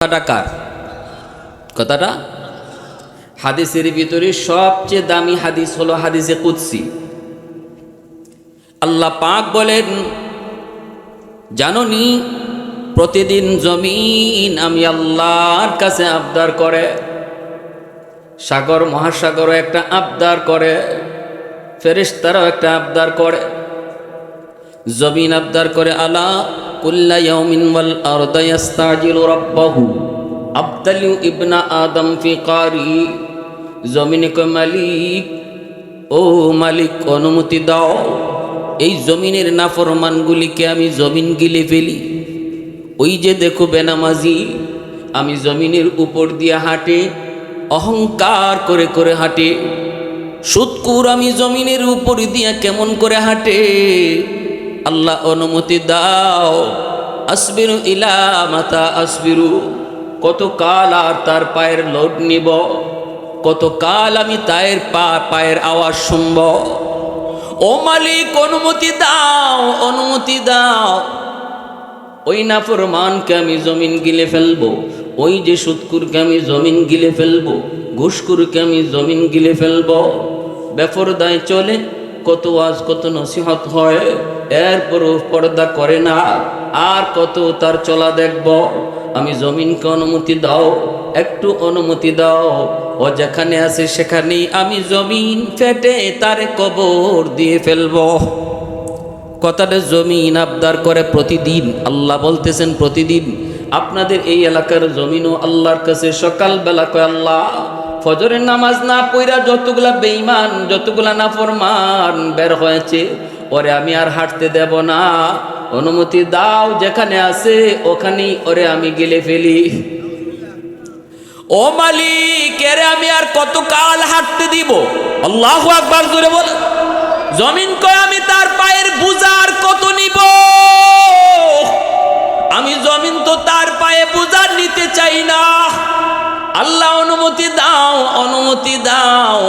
কথাটা কার? কথাটা? হাদিসের ভিতরে সবচেয়ে দামি হাদিস হলো হাদিসে কুৎসি আল্লাহ পাক বলেন, জাননি, প্রতিদিন জমিন আমি আল্লাহর কাছে আবদার করে। সাগর, মহাসাগরও একটা আবদার করে, ফেরেশতারাও একটা আবদার করে। জমিন আবদার করে আলা কুল্লা ইয়াউমিন ওয়াল আরদা ইয়াস্তাজিলু রাব্বাহু। আবদালিউ ইবনা আদম ফি কারি জমিনে কয়, মালিক, ও মালিক, অনুমতি দাও। এই জমিনের নাফরমানগুলিকে আমি জমিন গিলে ফেলি। ওই যে দেখো বেনামাজি, আমি জমিনের উপর দিয়ে হাঁটে, অহংকার করে করে হাঁটে। সুৎকুর আমি জমিনের উপর দিয়া কেমন করে হাঁটে? আল্লাহ অনুমতি দাও। আসবিরু ইলা মাতা আসবিরু। কত কাল আর তার পায়ের লোড নিব। কত কাল আমি তায়ের পা, পায়ের আওয়াজ শুনব। ও মালিক, অনুমতি দাও অনুমতি দাও। ওই নাফরমানকে আমি জমিন গিলে ফেলব। ওই যে সুৎকুরকে আমি জমিন গিলে ফেলব। ঘুষকুরকে আমি জমিন গিলে ফেলব। বেফরদায় চলে কত আজ কত নসিহত হয়, এরপরও পর্দা করে না। আর কত তার চলা দেখব? আমি জমিনকে অনুমতি দাও, একটু অনুমতি দাও। ও যেখানে আছে সেখানেই আমি জমিন ফেটে তারে কবর দিয়ে ফেলব। কথাটা জমিন আবদার করে প্রতিদিন। আল্লাহ বলতেছেন, প্রতিদিন। আপনাদের এই এলাকার জমিনও আল্লাহর কাছে সকালবেলা কয় আল্লাহ ফজরের নামাজ না পইরা যতগুলা বেঈমান, যতগুলা নাফরমান বের হয়েছে, ওরে আমি আর হাঁটতে দেব না। অনুমতি দাও, যেখানে আছে ওখানেই ওরে আমি গেলে ফেলি। ও মালিক, এরে আমি আর কত কাল হাঁটতে দিব? আল্লাহ আকবার জোরে বলে। জমিন কয় আমি তার পায়ের বুজার কত নিব? আমি জমিন তো তার পায়ে বুজার নিতে চাই না। আল্লাহ অনুমতি দাও অনুমতি দাও।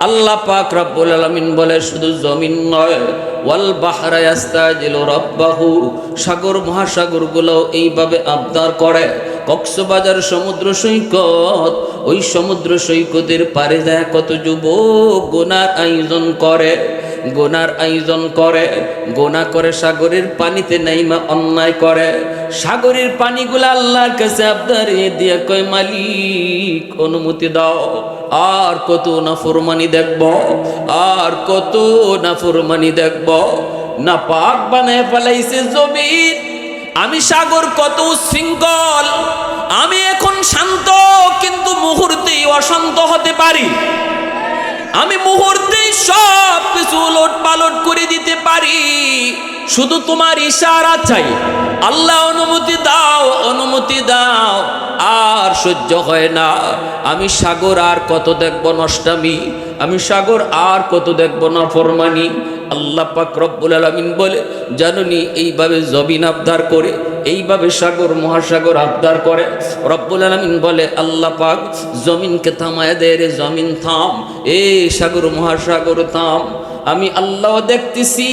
আল্লাহ পাক রব্বুল আলামিন বলে, শুধু জমিন নয়, ওয়াল ইয়াস্তাজিলু রাব্বাহু। সাগর মহাসাগরগুলো এইভাবে আবদার করে। কক্সবাজার সমুদ্র সৈকত, ওই সমুদ্র সৈকতের পারে যায় কত যুবক, গোনার আয়োজন করে। গোনার আয়োজন করে, গোনা করে সাগরের পানিতে নাইমা অন্যায় করে। সাগরের পানিগুলো আল্লাহর কাছে আবদারে দিয়ে কয়, মালিক, অনুমতি দাও। আর কত নাফরমানি দেখব, আর কত নাফরমানি দেখব। না পাক বানায় ফেলাইছে জমিন। আমি সাগর কত উচ্ছৃঙ্খল। আমি এখন শান্ত, কিন্তু মুহূর্তেই অশান্ত হতে পারি। আমি মুহূর্তেই সব কিছু উলট পালট করে দিতে পারি। শুধু তোমার ইশারা চাই। আল্লাহ অনুমতি দাও অনুমতি দাও। আর সহ্য হয় না। আমি সাগর আর কত দেখব নষ্টামি। আমি সাগর আর কত দেখব না ফরমানি আল্লাহ পাক রব্বুল আলামিন বলে, জাননি, এইভাবে জবিন আবদার করে এইভাবে সাগর, মহাসাগর আবদার করে। রব্বুল আলামিন বলে, আল্লাহ পাক জমিনকে থামায় দে রে, জমিন থাম। এ সাগর, মহাসাগর থাম। আমি আল্লাহ দেখতেছি,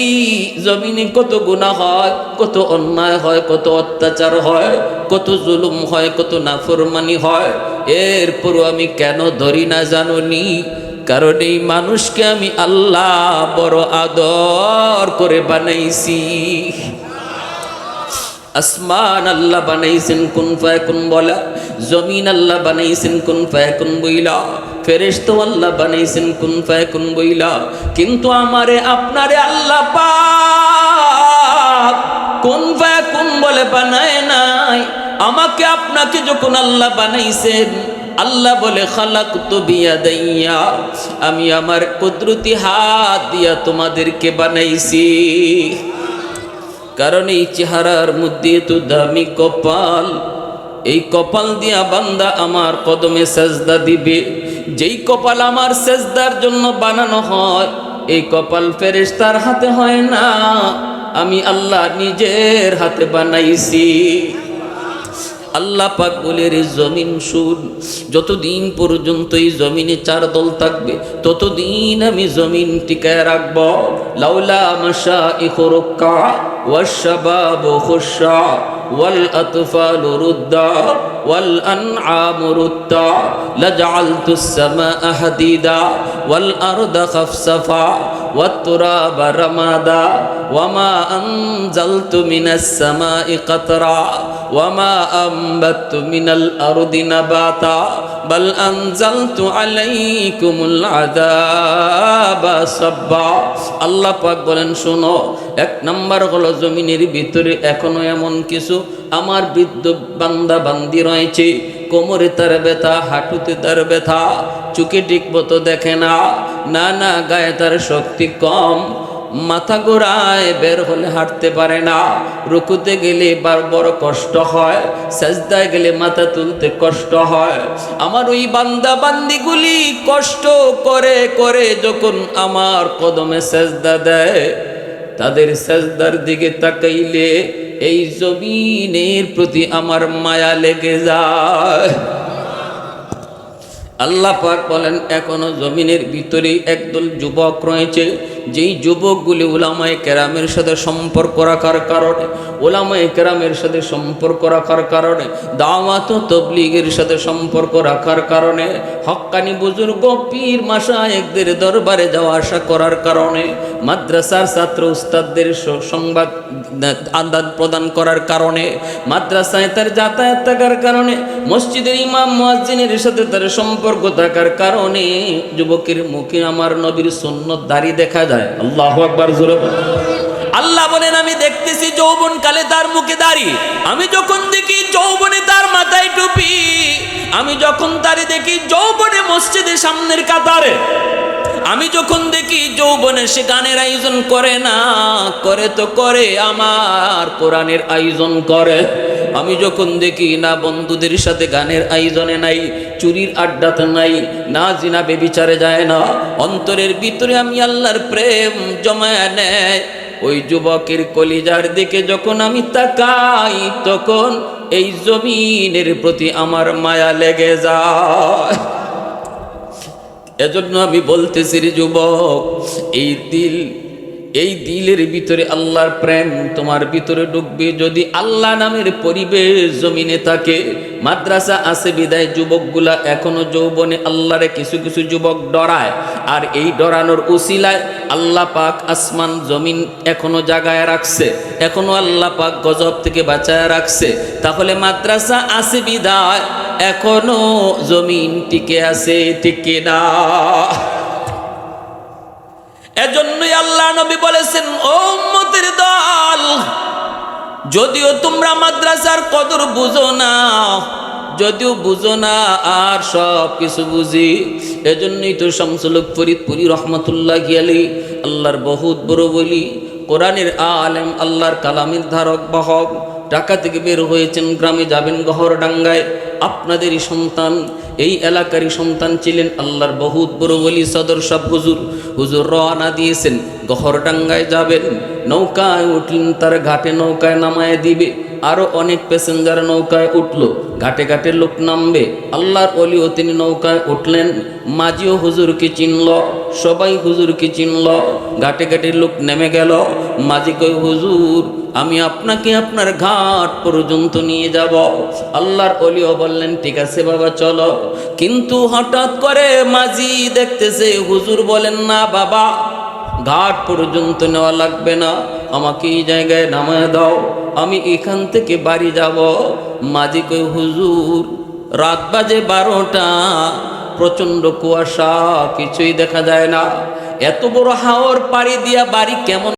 জমিনে কত গুনাহ হয়, কত অন্যায় হয়, কত অত্যাচার হয়, কত জুলুম হয়, কত নাফরমানি হয়। এরপরও আমি কেন ধরি না জানুনি? কারণ এই মানুষকে আমি আল্লাহ বড় আদর করে বানাইছি। আসমান আল্লাহ বানাইছেন, কোন ফায়াকুন বলা? জমিন আল্লাহ বানাইছেন, কোন ফায়াকুন বইলা? ফেরেশতো আল্লাহ বানাইছেন, কোন ফায়াকুন বইলা? কিন্তু আমারে, আপনারে আল্লাহ পাক কোন ফায়াকুন বলে বানায় নাই। আমাকে আপনাকে যখন আল্লাহ বানাইছেন, আল্লাহ বলে খালাক তো বিয়া দাইয়া আমি আমার কুদরতি হাত দিয়া তোমাদেরকে বানাইছি। কারণ এই চেহারার মধ্যে তো দামি কপাল। এই কপাল দিয়া বান্দা আমার কদমে সেজদা দিবে। যেই কপাল আমার সেজদার জন্য বানানো হয়, এই কপাল ফেরেস্তার হাতে হয় না। আমি আল্লাহ নিজের হাতে বানাইছি। আল্লাহ পাক বলে রে জমিন শুন যতদিন পর্যন্ত এই জমিনে চার দল থাকবে ততদিন আমি জমিন টিকায় রাখব লাউলা মাসা ইহরক্কা ওয়াশাবাব খুশা والأطفال ردا والأنعام ردا لجعلت السماء حديدا والأرض خفصفا والتراب رمادا وما أنزلت من السماء قطرا وما أنبت من الأرض نباتا بل أنزلت عليكم العذاب صبا আল্লাহ পাক বলেন শোনো এক নাম্বার হলো জমিনের ভিতরে এখনো এমন কিছু আমার বৃদ্ধ বান্দা বান্দি রয়েছে কোমরে তার ব্যথা, হাঁটুতে তার ব্যথা চুকে ঠিক মতো দেখে না না না, গায়ে তার শক্তি কম। মাথা গোড়ায় বের হলে হাঁটতে পারে না। রুকুতে গেলে বার, বড় কষ্ট হয়, সেজদায় গেলে মাথা তুলতে কষ্ট হয়। আমার ওই বান্দা বান্দিগুলি কষ্ট করে করে যখন আমার কদমে সেজদা দেয় তাদের সাজদার দিকে তাকাইলে এই জমিনের প্রতি আমার মায়া লেগে যায়। আল্লাহ পাক বলেন, এখনও জমিনের ভিতরে একদল যুবক রয়েছে। যেই যুবকগুলি ওলামায় কেরামের সাথে সম্পর্ক রাখার কারণে ওলামায় কেরামের সাথে সম্পর্ক রাখার কারণে, দাওয়াত তবলিগের সাথে সম্পর্ক রাখার কারণে, হক্কানি বুজুর্গ, পীর মাসায়েকদের দরবারে যাওয়া আসা করার কারণে, মাদ্রাসার ছাত্র উস্তাদদের সংবাদ আদান প্রদান করার কারণে, মাদ্রাসায় তার যাতায়াত থাকার কারণে, মসজিদের ইমাম মুয়াজ্জিনের সাথে তার সম্পর্ক থাকার কারণে, যুবকের মুখে আমার নবীর সুন্নত দাড়ি দেখা যায়। আল্লাহ আকবার জোরে। আল্লাহ বলেন, আমি দেখতেছি যৌবন কালে তার মুখে দাড়ি। আমি যখন দেখি যৌবনে তার মাথায় টুপি, আমি যখন তারে দেখি যৌবনে মসজিদের সামনের কাতারে, আমি যখন দেখি যৌবনে সে গানের আয়োজন করে না, করে তো করে, আমার কোরআনের আয়োজন করে। আমি যখন দেখি না বন্ধুদের সাথে গানের আয়োজনে নাই, চুরির আড্ডাতে নাই, না জিনা বেবিচারে যায় না, অন্তরের ভিতরে আমি আল্লাহর প্রেম জমায় নেয়। ওই যুবকের কলিজার দিকে যখন আমি তাকাই, তখন এই জমিনের প্রতি আমার মায়া লেগে যায়। এজন্য আমি বলতেছি যুবক, এই দিল এই দিলের ভিতরে আল্লাহর প্রেম তোমার ভিতরে ঢুকবে। যদি আল্লাহ নামের পরিবেশ জমিনে থাকে, মাদ্রাসা আছে বিদায়, যুবকগুলা এখনও যৌবনে আল্লাহরে কিছু কিছু যুবক ডরায়। আর এই ডরানোর উসিলায় আল্লাহ পাক আসমান, জমিন এখনও জাগায় রাখছে। এখনও আল্লাহ পাক গজব থেকে বাঁচায় রাখছে। তাহলে মাদ্রাসা আছে বিদায়, এখনও জমিন টিকে আছে টিকে না এজন্যই আল্লাহ নবী বলেছেন, ও উম্মতের দল, যদিও তোমরা মাদ্রাসার কদর বুঝো না, যদিও বুঝো না আর সব কিছু বুঝি, এজন্যই তো শামসুলক ফরিদপুরি রহমতুল্লাহ গিয়ালি আল্লাহর বহুত বড় বলি, কোরআনের আলেম, আল্লাহর কালামের ধারক, বাহক, ঢাকা থেকে বের হয়েছেন, গ্রামে যাবেন গহরডাঙ্গায়, আপনাদেরই সন্তান এই এলাকারই সন্তান ছিলেন আল্লাহর বহুত বড় বলি সদর সব হুজুর। হুজুর রওনা দিয়েছেন, গহরডাঙ্গায় যাবেন, নৌকায় উঠলেন, তার ঘাটে নৌকায় নামায় দিবে। আরও অনেক প্যাসেঞ্জার নৌকায় উঠল। ঘাটে ঘাটে লোক নামবে। আল্লাহর অলিও তিনি নৌকায় উঠলেন। মাঝিও হুজুরকে চিনল। সবাই হুজুরকে চিনল। ঘাটে ঘাটে লোক নেমে গেল। মাঝি কই হুজুর, আমি আপনাকে আপনার ঘাট পর্যন্ত নিয়ে যাব। আল্লাহর অলিও বললেন, ঠিক আছে বাবা, চলো। কিন্তু হঠাৎ করে মাঝি দেখতেছে, হুজুর বলেন, না বাবা, ঘাট পর্যন্ত নেওয়া লাগবে না। আমাকে এই জায়গায় নামায় দাও, আমি এখান থেকে বাড়ি যাব। মাঝি কই হুজুর, রাত বাজে বারোটা, প্রচণ্ড কুয়াশা, কিছুই দেখা যায় না। এত বড় হাওয়ার পাড়ি দিয়া বাড়ি কেমন